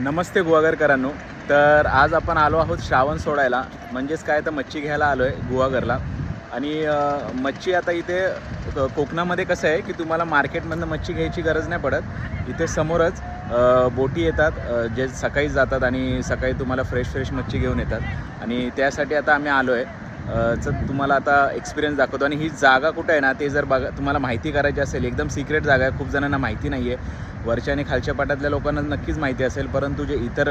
नमस्ते गुवागरकरांनो तर आज आपण आलो आहोत श्रावण सोडायला. म्हणजेच काय तर मच्छी घ्यायला आलो आहे गुवागरला आणि मच्छी आता इथे कोकणामध्ये कसं आहे की तुम्हाला मार्केटमधनं मच्छी घ्यायची गरज नाही पडत. इथे समोरच बोटी येतात जे सकाळी जातात आणि सकाळी तुम्हाला फ्रेश फ्रेश मच्छी घेऊन येतात. आणि त्यासाठी आता आम्ही आलो आहे च तुम्हाला आता एक्सपिरियन्स दाखवतो. आणि ही जागा कुठं आहे ना ते जर बघा तुम्हाला माहिती करायची असेल एकदम सिक्रेट जागा आहे खूप जणांना माहिती नाही आहे वरच्या आणि खालच्या पाटातल्या लोकांना नक्कीच माहिती असेल परंतु जे इतर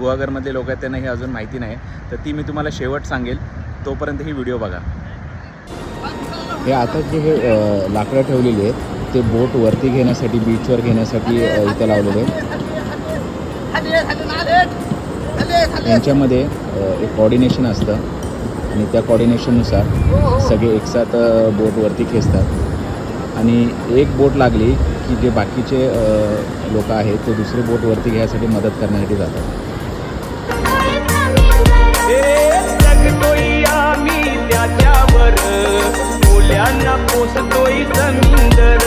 गुहागरमधले लोक आहेत त्यांना ही अजून माहिती नाही. तर ती मी तुम्हाला शेवट सांगेल. तोपर्यंत ही व्हिडिओ बघा. हे आता जे हे लाकडं ठेवलेली आहेत ते बोट वरती घेण्यासाठी बीचवर घेण्यासाठी इथं लावलेले आहेत. यांच्यामध्ये एक कॉर्डिनेशन असतं. आणि त्या कॉर्डिनेशननुसार सगळे एकसाथ बोटवरती खेचतात. आणि एक बोट लागली की जे बाकीचे लोक आहेत ते दुसरे बोटवरती घ्यायसाठी मदत करण्यासाठी जातात. त्याच्यावर. पोसतोय जमीनदर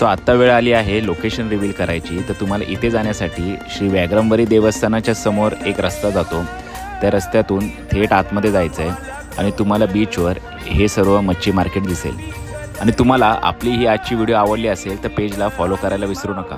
सो आत्ता वेळ आली आहे लोकेशन रिव्हील करायची. तर तुम्हाला इथे जाण्यासाठी श्री व्याग्रंबरी देवस्थानाच्या समोर एक रस्ता जातो. त्या रस्त्यातून थेट आतमध्ये जायचं आहे आणि तुम्हाला बीचवर हे सर्व मच्छी मार्केट दिसेल. आणि तुम्हाला आपली ही आजची व्हिडिओ आवडली असेल तर पेजला फॉलो करायला विसरू नका.